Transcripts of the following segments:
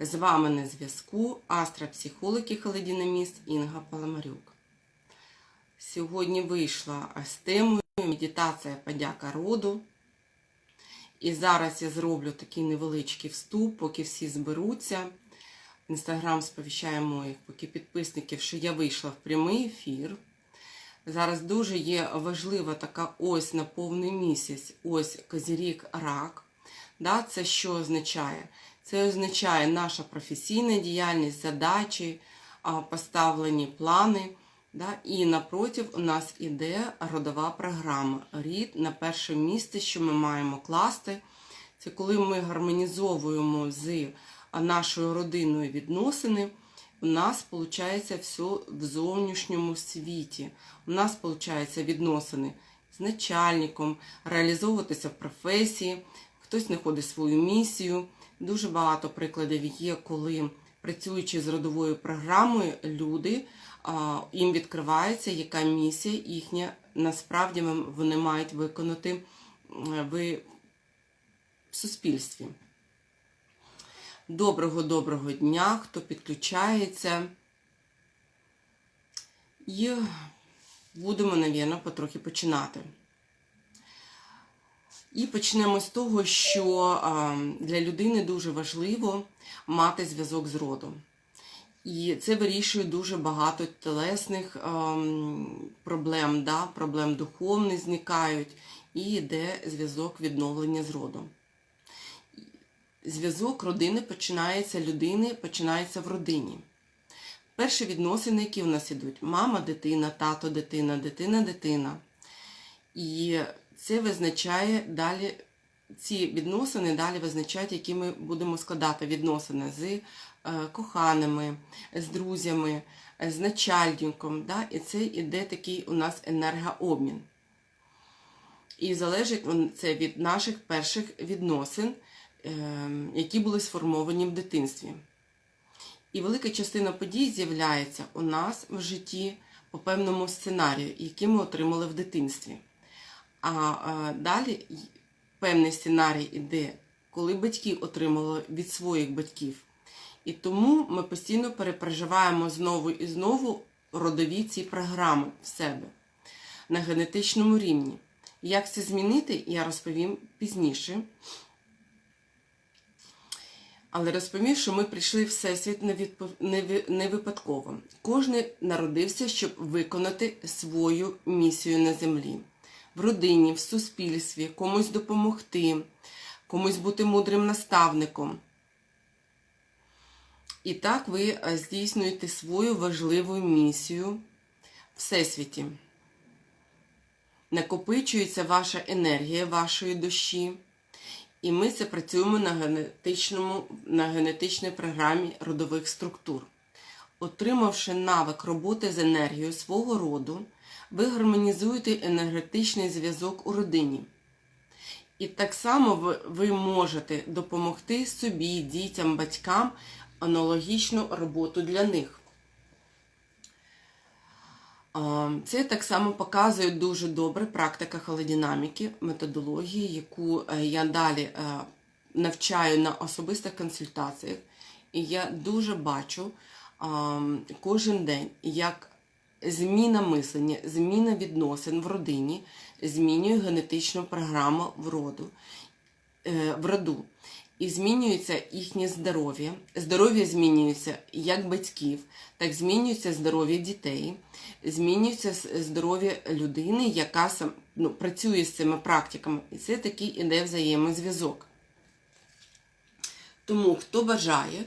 З вами на зв'язку астропсихолог і холодинаміст Інга Паламарюк. Сьогодні вийшла з темою медитація подяка роду. І зараз я зроблю такий невеличкий вступ, поки всі зберуться. Інстаграм сповіщає моїх поки підписників, що я вийшла в прямий ефір. Зараз дуже є важлива така ось на повний місяць, ось Козірік Рак. Да, Це що означає? Це означає наша професійна діяльність, задачі, поставлені плани. Да, і напротив у нас іде родова програма. Рід на перше місце, що ми маємо класти. Це коли ми гармонізовуємо з нашою родиною відносини. У нас виходить все в зовнішньому світі. У нас виходить відносини з начальником, реалізовуватися в професії, хтось знаходить свою місію. Дуже багато прикладів є, коли працюючи з родовою програмою, люди їм відкривається, яка місія їхня насправді вони мають виконати в суспільстві. Доброго доброго дня, хто підключається. І будемо, навірно, потрохи починати. І почнемо з того, що для людини дуже важливо мати зв'язок з родом. І це вирішує дуже багато телесних ем, проблем, да? проблем духовних зникають, і йде зв'язок відновлення з родом. Зв'язок родини починається людини, починається в родині. Перші відносини, які в нас ідуть: мама, дитина, тато, дитина, дитина, дитина. І це визначає далі, ці відносини далі визначають, які ми будемо складати відносини з е, коханими, з друзями, з начальником. Да? І це іде такий у нас енергообмін. І залежить це від наших перших відносин, е, які були сформовані в дитинстві. І велика частина подій з'являється у нас в житті по певному сценарію, який ми отримали в дитинстві. А, а далі певний сценарій іде, коли батьки отримали від своїх батьків. І тому ми постійно перепроживаємо знову і знову родові ці програми в себе на генетичному рівні. Як це змінити, я розповім пізніше. Але розповім, що ми прийшли в всесвіт не випадково. Кожен народився, щоб виконати свою місію на землі в родині, в суспільстві, комусь допомогти, комусь бути мудрим наставником. І так ви здійснюєте свою важливу місію Всесвіті. Накопичується ваша енергія вашої душі. І ми це працюємо на, генетичному, на генетичній програмі родових структур. Отримавши навик роботи з енергією свого роду, ви гармонізуєте енергетичний зв'язок у родині. І так само ви, можете допомогти собі, дітям, батькам аналогічну роботу для них. Це так само показує дуже добре практика холодинаміки, методології, яку я далі навчаю на особистих консультаціях. І я дуже бачу кожен день, як зміна мислення, зміна відносин в родині змінює генетичну програму в роду, в роду. І змінюється їхнє здоров'я. Здоров'я змінюється як батьків, так змінюється здоров'я дітей, змінюється здоров'я людини, яка ну, працює з цими практиками. І це такий іде взаємозв'язок. Тому хто бажає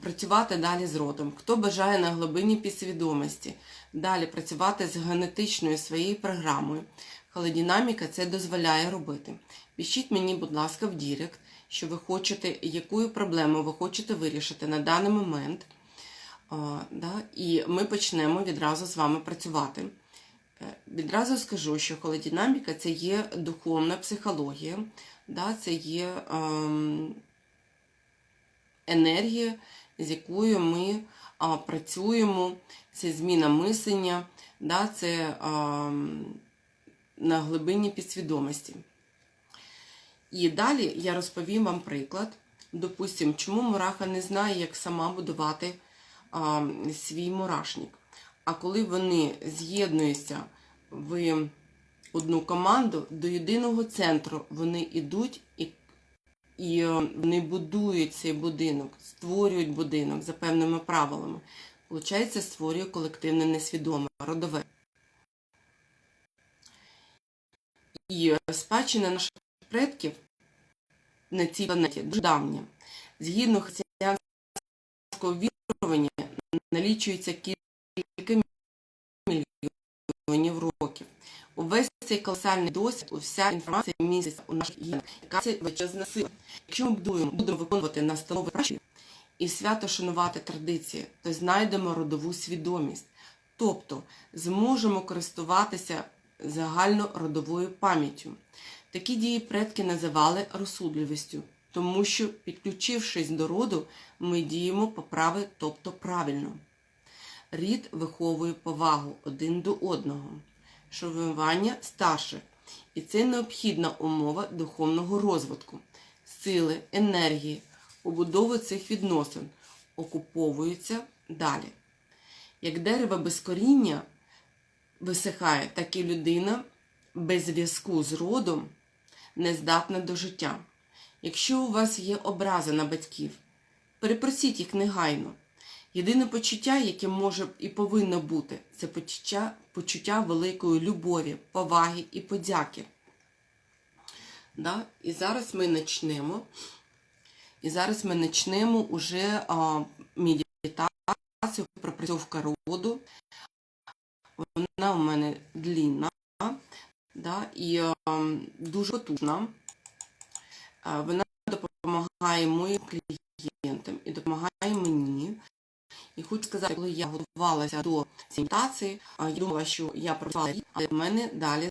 працювати далі з родом, хто бажає на глибині підсвідомості, далі працювати з генетичною своєю програмою, холодинаміка це дозволяє робити. Пишіть мені, будь ласка, в Дірект що ви хочете, яку проблему ви хочете вирішити на даний момент. І ми почнемо відразу з вами працювати. Е, Відразу скажу, що холодинаміка це є духовна психологія, це є ем, енергія, з якою ми а, працюємо, це зміна мислення, да, це ем, на глибині підсвідомості. І далі я розповім вам приклад, Допустим, чому мураха не знає, як сама будувати а, свій мурашник. А коли вони з'єднуються в одну команду, до єдиного центру вони йдуть і, е, вони будують цей будинок, створюють будинок за певними правилами. Получається, створює колективне несвідоме, родове. І е, спадщина наших предків на цій планеті дуже давня. Згідно християнського вірування, налічується кілька мільйонів років. Увесь цей колосальний досвід, вся інформація міститься у наших генах, яка це величезна сила. Якщо ми будуємо, будемо виконувати настанови пращурів і свято шанувати традиції, то знайдемо родову свідомість, тобто зможемо користуватися загальнородовою пам'яттю. Такі дії предки називали розсудливістю, тому що, підключившись до роду, ми діємо по праві, тобто правильно. Рід виховує повагу один до одного, шанування старших, і це необхідна умова духовного розвитку, сили, енергії, побудови цих відносин окуповуються далі. Як дерево без коріння висихає, так і людина без зв'язку з родом не здатна до життя. Якщо у вас є образа на батьків, перепросіть їх негайно. Єдине почуття, яке може і повинно бути, це почуття, почуття великої любові, поваги і подяки. Да? І зараз ми почнемо. І зараз ми почнемо уже а, медитацію, пропрацьовка роду. Вона у мене длінна да, і а, дуже потужна. А, вона допомагає моїм клієнтам і допомагає мені. І хочу сказати, коли я готувалася до цієї медитації, а, я думала, що я працювала, але в мене далі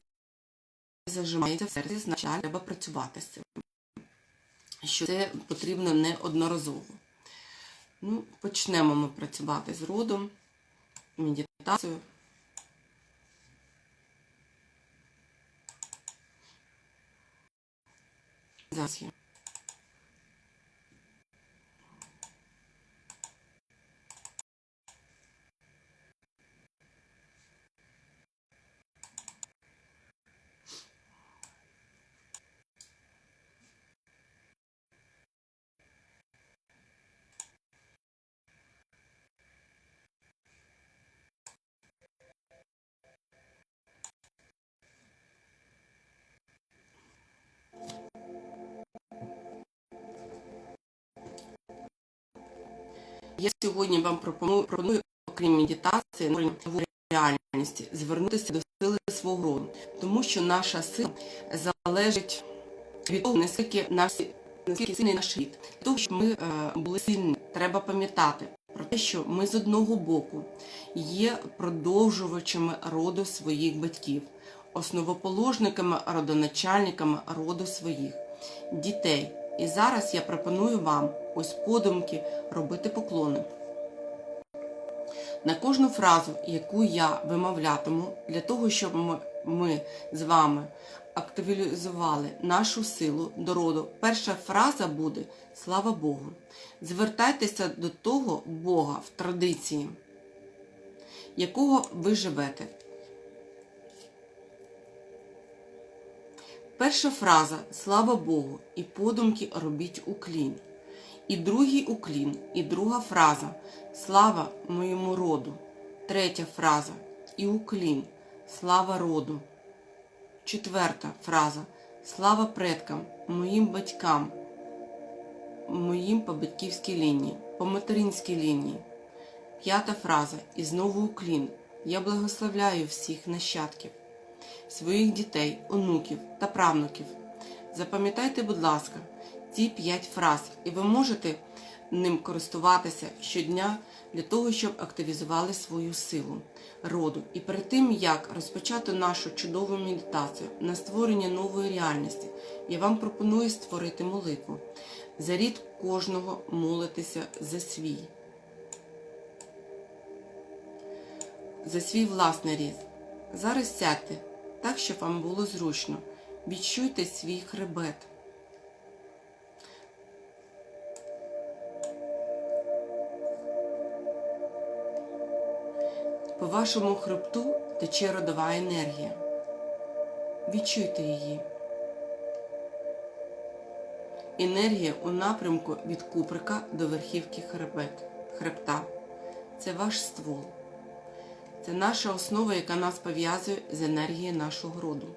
зажимається в серці, значить, треба працювати з цим. Що це потрібно неодноразово. Ну, почнемо ми працювати з родом, медитацією. Зараз я. Я сьогодні вам пропоную, окрім медитації, нової реальності, звернутися до сили свого роду, тому що наша сила залежить від того, наскільки наш, наскільки сильний наш. Для того, щоб ми е, були сильні, треба пам'ятати про те, що ми з одного боку є продовжувачами роду своїх батьків, основоположниками, родоначальниками роду своїх дітей. І зараз я пропоную вам ось подумки робити поклони. На кожну фразу, яку я вимовлятиму, для того, щоб ми, з вами активізували нашу силу до роду, перша фраза буде Слава Богу. Звертайтеся до того Бога в традиції, якого ви живете. Перша фраза Слава Богу і подумки робіть уклін. І другий уклін, і друга фраза Слава моєму роду. Третя фраза і уклін. Слава роду. Четверта фраза Слава предкам, моїм батькам, моїм по батьківській лінії, по материнській лінії. П'ята фраза і знову уклін. Я благословляю всіх нащадків своїх дітей, онуків та правнуків. Запам'ятайте, будь ласка, ці п'ять фраз, і ви можете ним користуватися щодня для того, щоб активізували свою силу роду. І перед тим, як розпочати нашу чудову медитацію на створення нової реальності, я вам пропоную створити молитву. За рід кожного молитися за свій. За свій власний рід. Зараз сядьте так, щоб вам було зручно. Відчуйте свій хребет. Вашому хребту тече родова енергія. Відчуйте її. Енергія у напрямку від куприка до верхівки хребет, хребта. Це ваш ствол. Це наша основа, яка нас пов'язує з енергією нашого роду.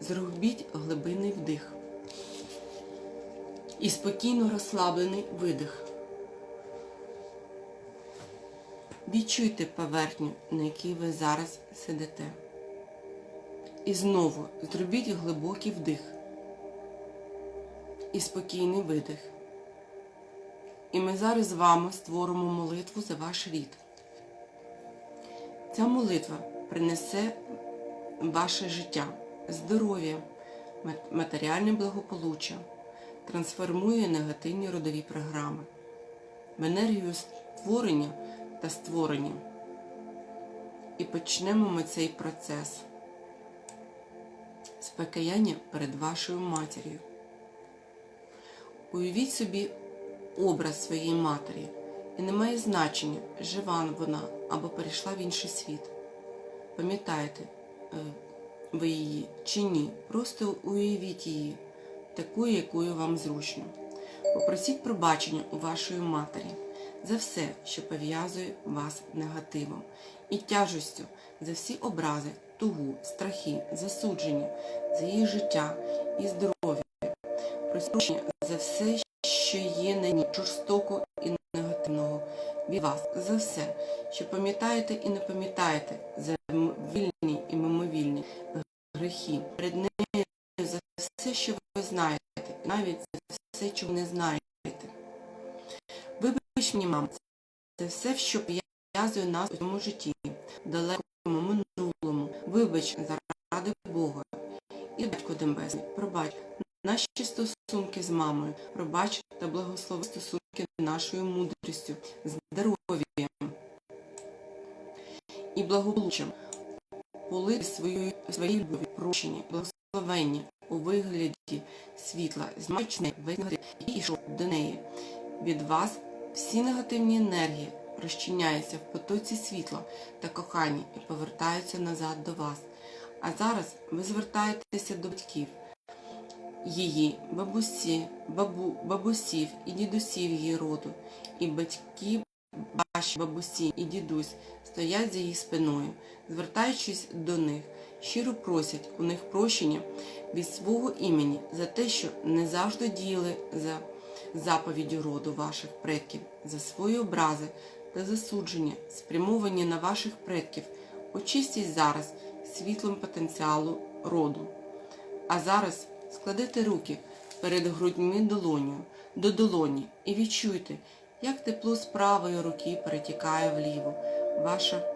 Зробіть глибинний вдих і спокійно розслаблений видих. Відчуйте поверхню, на якій ви зараз сидите. І знову зробіть глибокий вдих і спокійний видих. І ми зараз з вами створимо молитву за ваш рід. Ця молитва принесе ваше життя, здоров'я, матеріальне благополуччя, трансформує негативні родові програми в енергію створення та створення. І почнемо ми цей процес з покаяння перед вашою матір'ю. Уявіть собі образ своєї матері, і не має значення, жива вона або перейшла в інший світ. Пам'ятаєте е, ви її чи ні, просто уявіть її, такою, якою вам зручно. Попросіть пробачення у вашої матері за все, що пов'язує вас негативом і тяжестю за всі образи, тугу, страхи, засудження, за її життя і здоров'я, прощення за все, що є на ній жорстоко і негативного від вас, за все, що пам'ятаєте і не пам'ятаєте, за вільні і мимовільні грехи, перед нею за все, що ви знаєте, навіть за все, чого не знаєте. Вибач мені, мам, це все, що пов'язує нас у цьому житті, далекому минулому. Вибач заради Бога. І батько Небесний, пробач наші стосунки з мамою, пробач та благослови стосунки нашою мудрістю, здоров'ям і благополуччям. Полити свою, свої любові, прощення, благословення у вигляді світла, знімаючи з неї весь негатив, йшов до неї. Від вас всі негативні енергії розчиняються в потоці світла та кохання і повертаються назад до вас. А зараз ви звертаєтеся до батьків, її, бабусі, бабу, бабусів і дідусів її роду, і батьки ваші бабусі і дідусь стоять за її спиною, звертаючись до них, щиро просять у них прощення від свого імені за те, що не завжди діяли за заповіддю роду ваших предків, за свої образи та засудження, спрямовані на ваших предків. Очистіть зараз світлом потенціалу роду. А зараз складете руки перед грудьми долоню, до долоні і відчуйте, як тепло з правої руки перетікає вліво, ваша,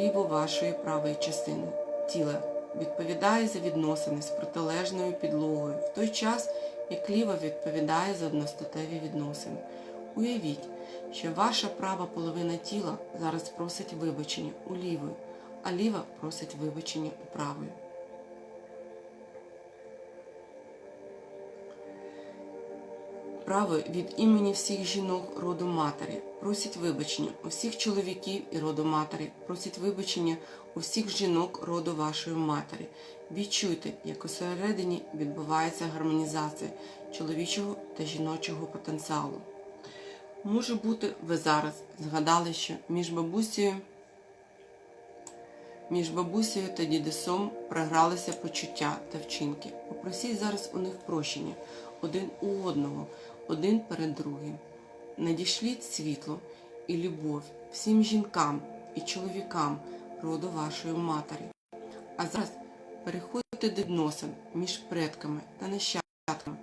ліво вашої правої частини. Тіло відповідає за відносини з протилежною підлогою, в той час, як ліва відповідає за одностатеві відносини. Уявіть, що ваша права половина тіла зараз просить вибачення у лівої, а ліва просить вибачення у правої. Право від імені всіх жінок роду матері просить вибачення у всіх чоловіків і роду матері, просить вибачення у всіх жінок роду вашої матері. Відчуйте, як усередині відбувається гармонізація чоловічого та жіночого потенціалу. Може бути, ви зараз згадали, що між бабусею, між бабусею та дідусом програлися почуття та вчинки. Попросіть зараз у них прощення один у одного, один перед другим. Надішліть світло і любов всім жінкам і чоловікам роду вашої матері. А зараз переходьте до відносин між предками та нащадками,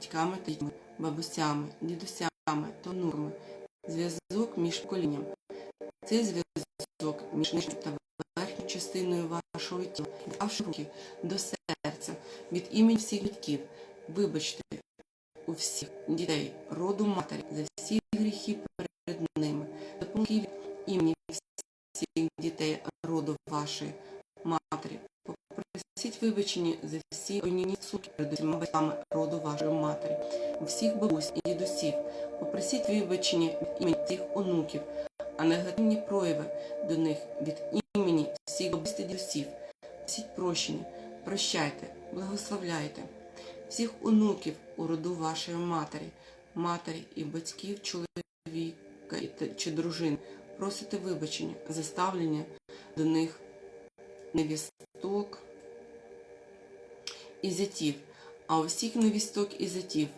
батьками та дітьми, бабусями, дідусями та онуками. Зв'язок між поколінням. Цей зв'язок між нижньою та верхньою частиною вашого тіла, ваші руки до серця, від імені всіх батьків. Вибачте у всіх дітей, роду матері за всі гріхи перед ними. Допомогти від імені всіх дітей роду вашої матері. Попросіть вибачення за всі онімні суки перед усіма батьками роду вашої матері, у всіх бабусь і дідусів. Попросіть вибачення від імені цих онуків, а негативні прояви до них від імені всіх бабусів дідусів. Просіть прощення, прощайте, благословляйте всіх онуків у роду вашої матері, матері і батьків чоловіка чи дружини. Просите вибачення за ставлення до них невісток і зятів, а у всіх невісток і зятів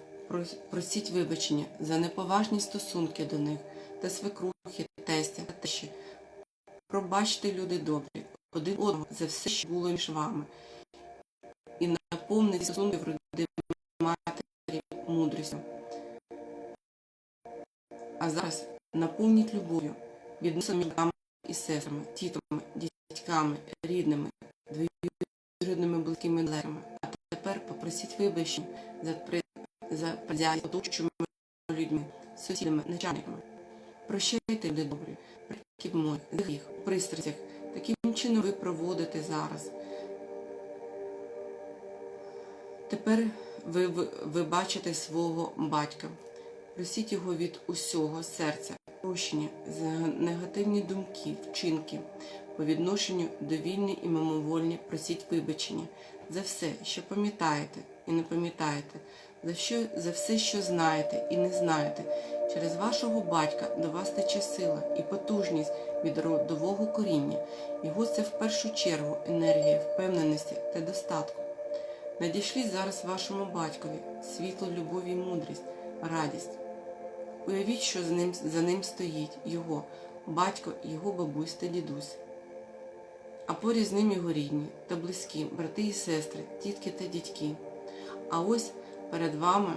просіть вибачення за неповажні стосунки до них та свекрухи, тестя та тещі. Пробачте, люди добрі, один одного за все, що було між вами, і наповнити стосунки в роді матері мудрістю. А зараз наповніть любов'ю, відносинами між і сестрами, тітами, дітьками, рідними, двоюрідними близькими далекими. А тепер попросіть вибачення за при за оточуючими людьми, сусідами, начальниками. Прощайте, люди добрі, приків моїх, їх, пристрастях. Таким чином ви проводите зараз. Тепер ви, ви, ви бачите свого батька. Просіть його від усього серця, прощення за негативні думки, вчинки по відношенню до вільні і мимовольні просіть вибачення за все, що пам'ятаєте і не пам'ятаєте, за, що, за все, що знаєте і не знаєте. Через вашого батька до вас тече сила і потужність від родового коріння. Його це в першу чергу енергія впевненості та достатку. Надішліть зараз вашому батькові світло, любові і мудрість, радість. Уявіть, що з ним, за ним стоїть його батько, його бабусь та дідусь. А поряд з ним його рідні та близькі, брати і сестри, тітки та дядьки. А ось перед вами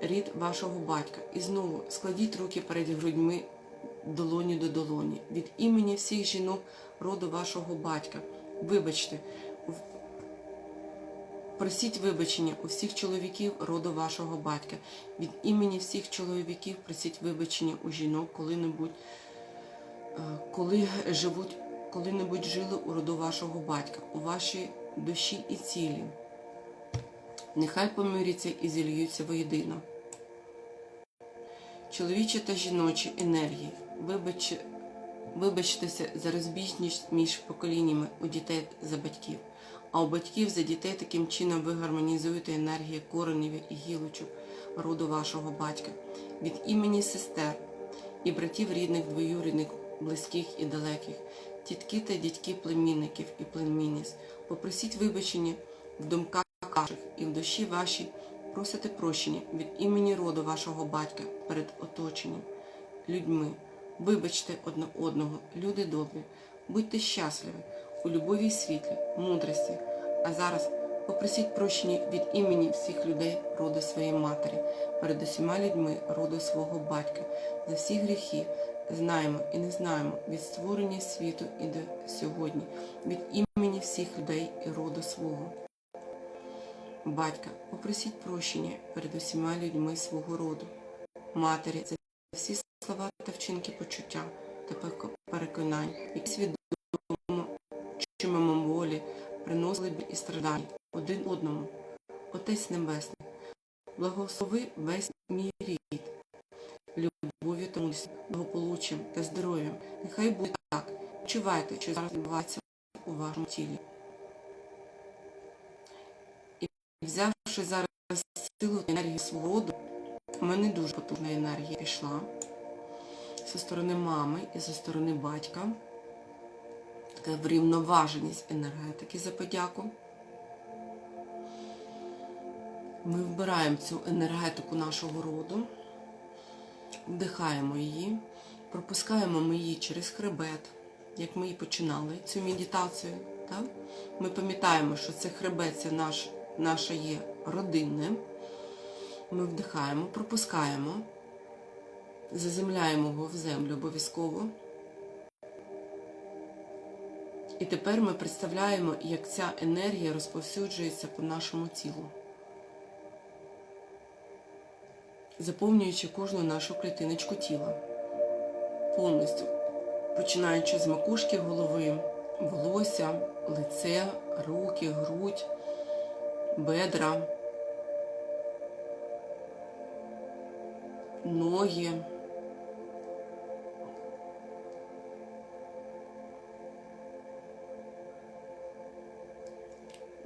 рід вашого батька. І знову складіть руки перед грудьми долоні до долоні. Від імені всіх жінок роду вашого батька. Вибачте, Просіть вибачення у всіх чоловіків роду вашого батька. Від імені всіх чоловіків просіть вибачення у жінок, коли-небудь, е, коли живуть, коли-небудь жили у роду вашого батька, у вашій душі і цілі. Нехай помиряться і зільються воєдино. Чоловічі та жіночі енергії, вибач, вибачтеся за розбіжність між поколіннями у дітей за батьків. А у батьків за дітей таким чином ви гармонізуєте енергії коренів і гілочок роду вашого батька від імені сестер і братів рідних, двоюрідних, близьких і далеких, тітки та дядьки племінників і племінниць. Попросіть вибачення в думках ваших і в душі вашій просите прощення від імені роду вашого батька перед оточенням, людьми. Вибачте одне одного, люди добрі, будьте щасливі у любові й світлі, мудрості. А зараз попросіть прощення від імені всіх людей роду своєї матері, перед усіма людьми роду свого батька, за всі гріхи знаємо і не знаємо від створення світу і до сьогодні, від імені всіх людей і роду свого. Батька, попросіть прощення перед усіма людьми свого роду, матері за всі слова та вчинки почуття та переконань, які свідомо чи мимоволі приносили біль і страждання один одному. Отець Небесний, благослови весь мій рід, любов'ю мудрістю, благополуччям та здоров'ям. Нехай буде так. Відчувайте, що зараз відбувається у вашому тілі. І взявши зараз силу та енергію свого роду, у мене дуже потужна енергія пішла зі сторони мами і зі сторони батька така врівноваженість енергетики за подяку. Ми вбираємо цю енергетику нашого роду, вдихаємо її, пропускаємо ми її через хребет, як ми і починали цю медитацію. Так? Ми пам'ятаємо, що це хребет, це наш, наше є родинне. Ми вдихаємо, пропускаємо, заземляємо його в землю обов'язково. І тепер ми представляємо, як ця енергія розповсюджується по нашому тілу, заповнюючи кожну нашу клітиночку тіла. Повністю, починаючи з макушки голови, волосся, лице, руки, грудь, бедра, ноги,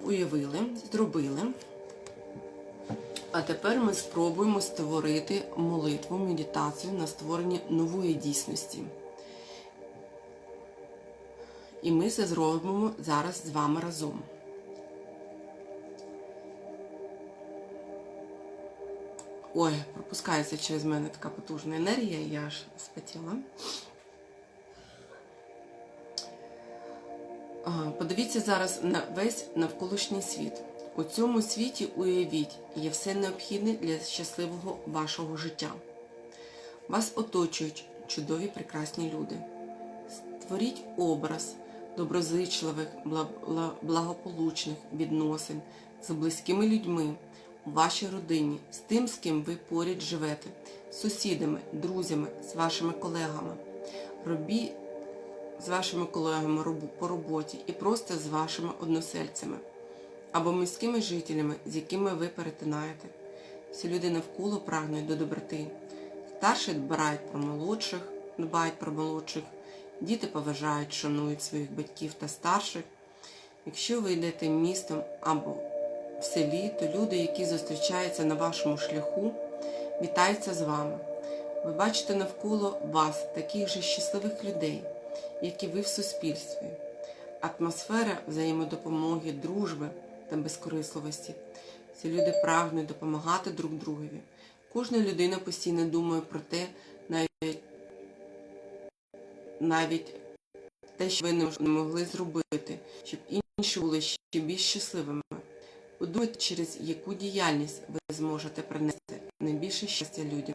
уявили, зробили. А тепер ми спробуємо створити молитву, медитацію на створення нової дійсності. І ми це зробимо зараз з вами разом. Ой, пропускається через мене така потужна енергія, я аж спотіла. Подивіться зараз на весь навколишній світ. У цьому світі уявіть, є все необхідне для щасливого вашого життя. Вас оточують чудові прекрасні люди. Створіть образ доброзичливих, бла- бла- благополучних відносин з близькими людьми у вашій родині, з тим, з ким ви поряд живете, з сусідами, друзями, з вашими колегами. Робіть з вашими колегами по роботі і просто з вашими односельцями або міськими жителями, з якими ви перетинаєте. Всі люди навколо прагнуть до доброти. Старші дбають про молодших, дбають про молодших, діти поважають, шанують своїх батьків та старших. Якщо ви йдете містом або в селі, то люди, які зустрічаються на вашому шляху, вітаються з вами. Ви бачите навколо вас таких же щасливих людей, як і ви в суспільстві. Атмосфера взаємодопомоги, дружби та безкорисливості. Ці люди прагнуть допомагати друг другові. Кожна людина постійно думає про те, навіть, навіть те, що ви не могли зробити, щоб інші були ще більш щасливими. Подумайте, через яку діяльність ви зможете принести найбільше щастя людям,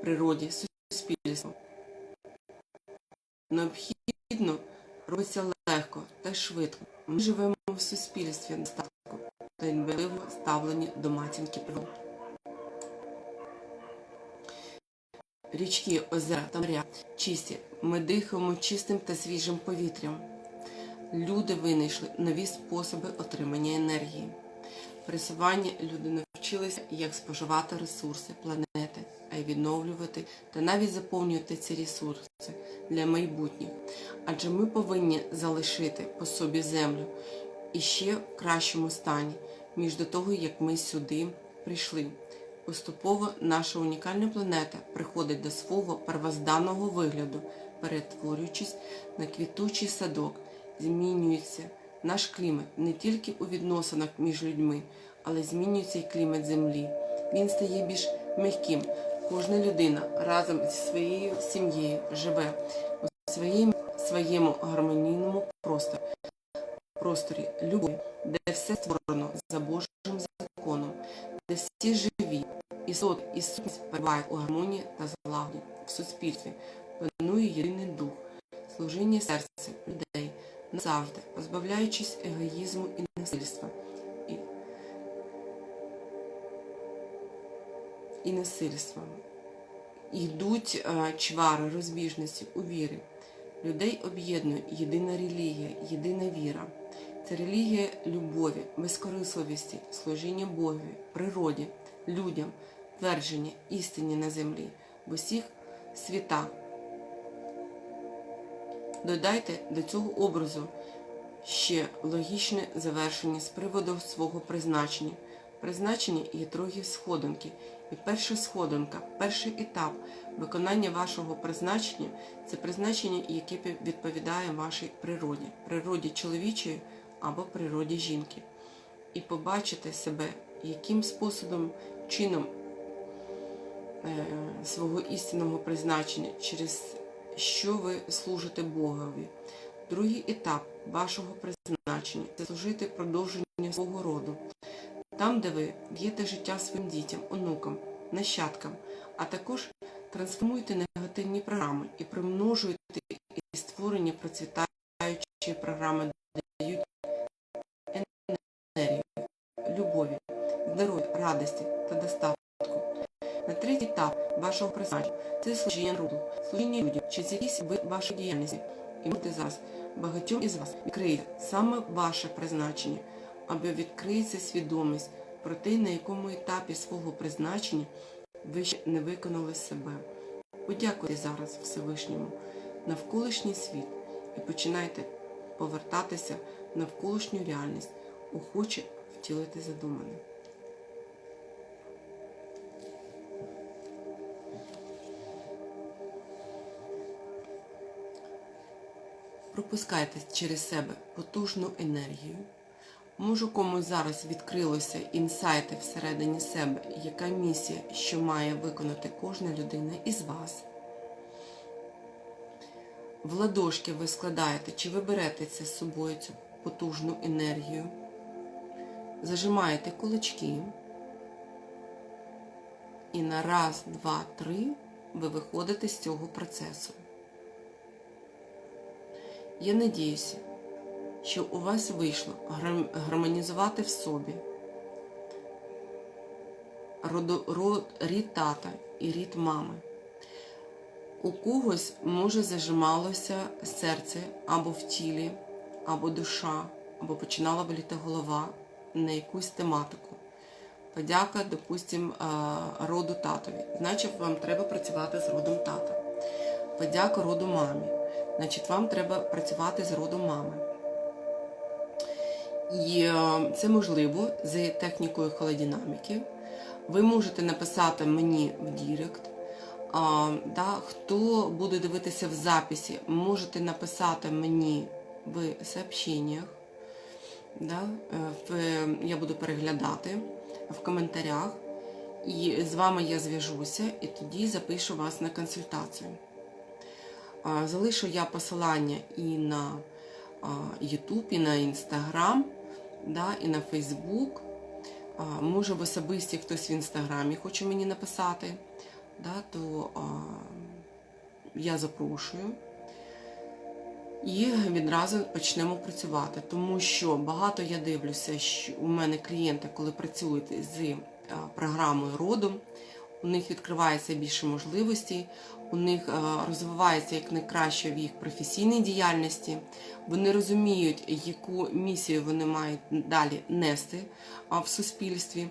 природі, суспільству. Необхідно робиться легко та швидко. Ми живемо в суспільстві достатку та дбайливо ставлені до матінки природи. Річки, озера та моря чисті. Ми дихаємо чистим та свіжим повітрям. Люди винайшли нові способи отримання енергії. Пересування люди навчилися, як споживати ресурси планети, а й відновлювати та навіть заповнювати ці ресурси для майбутніх. Адже ми повинні залишити по собі землю і ще в кращому стані, ніж до того, як ми сюди прийшли. Поступово наша унікальна планета приходить до свого первозданного вигляду, перетворюючись на квітучий садок, змінюється наш клімат не тільки у відносинах між людьми, але змінюється і клімат Землі. Він стає більш м'яким. Кожна людина разом зі своєю сім'єю живе у своєму, своєму гармонійному просторі, просторі любові, де все створено за Божим законом, де всі живі, і сот, і сутність перебувають у гармонії та злагоді в суспільстві, панує єдиний дух, служіння серця людей назавжди, позбавляючись егоїзму і насильства. І. Йдуть е, чвари розбіжності у вірі. Людей об'єднує єдина релігія, єдина віра. Це релігія любові, безкорисливості, служіння Богові, природі, людям, твердження істині на землі, в усіх світах. Додайте до цього образу ще логічне завершення з приводу свого призначення. Призначення є трохи сходинки. І перша сходинка, перший етап виконання вашого призначення це призначення, яке відповідає вашій природі, природі чоловічої або природі жінки. І побачите себе, яким способом, чином е, свого істинного призначення, через що ви служите Богові. Другий етап вашого призначення це служити продовженню свого роду, там, де ви б'єте життя своїм дітям, онукам, нащадкам, а також трансформуєте негативні програми і примножуєте і створення процвітаючої програми, дають енергію, любові, здоров'я, радості та достатку. На третій етап вашого призначення це служіння народу, служіння людям, через якісь ви вашої діяльності. І можете зараз багатьом із вас відкриє саме ваше призначення, аби відкриється свідомість про те, на якому етапі свого призначення ви ще не виконали себе. Подякуйте зараз Всевишньому навколишній світ і починайте повертатися в навколишню реальність, охоче втілити задумане. Пропускайте через себе потужну енергію. Може комусь зараз відкрилося інсайти всередині себе, яка місія, що має виконати кожна людина із вас. В ладошки ви складаєте, чи ви берете це з собою цю потужну енергію, зажимаєте кулачки. І на раз, два, три ви виходите з цього процесу. Я надіюся, що у вас вийшло гармонізувати в собі рід тата і рід мами. У когось може зажималося серце або в тілі, або душа, або починала боліти голова на якусь тематику. Подяка, допустим, е, роду татові. Значить, вам треба працювати з родом тата. Подяка роду мамі. Значить, вам треба працювати з родом мами. І е, це можливо з технікою холодинаміки. Ви можете написати мені в Дірект. Да, хто буде дивитися в записі, можете написати мені в сообщеннях. Да, е, в, я буду переглядати в коментарях. І з вами я зв'яжуся і тоді запишу вас на консультацію. Залишу я посилання і на YouTube, і на Instagram, да, і на. А, Може в особисті хтось в інстаграмі хоче мені написати, да, то а, я запрошую. І відразу почнемо працювати, тому що багато я дивлюся, що у мене клієнти, коли працюють з програмою роду, у них відкривається більше можливостей, у них розвивається як найкраще в їх професійній діяльності. Вони розуміють, яку місію вони мають далі нести в суспільстві,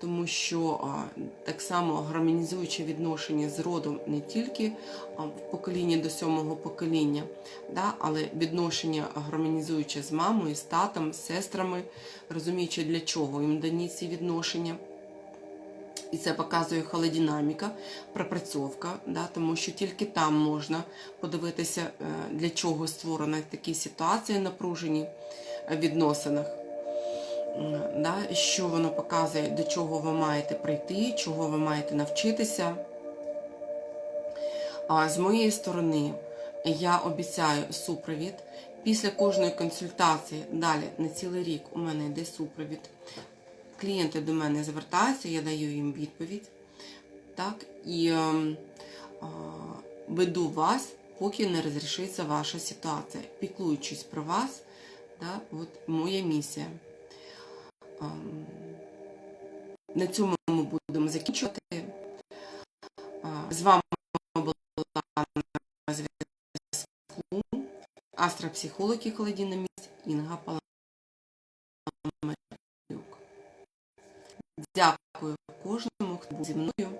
тому що так само гармонізуючи відношення з родом не тільки в поколінні до сьомого покоління, але відношення гармонізуючи з мамою, з татом, з сестрами, розуміючи для чого їм дані ці відношення. І це показує холодинаміка, пропрацьовка, да, тому що тільки там можна подивитися, е, для чого створені такі ситуації напружені е, відносинах. Да, що воно показує, до чого ви маєте прийти, чого ви маєте навчитися. А з моєї сторони я обіцяю супровід. Після кожної консультації, далі на цілий рік у мене йде супровід. Клієнти до мене звертаються, я даю їм відповідь. Так, і ем, а, веду вас, поки не розрішиться ваша ситуація. Піклуючись про вас, да, от моя місія. Ем, на цьому ми будемо закінчувати. А, З вами була на зв'язку астропсихолог і холодинаміст Інга Паламарюк. Дякую кожному, хто був зі мною.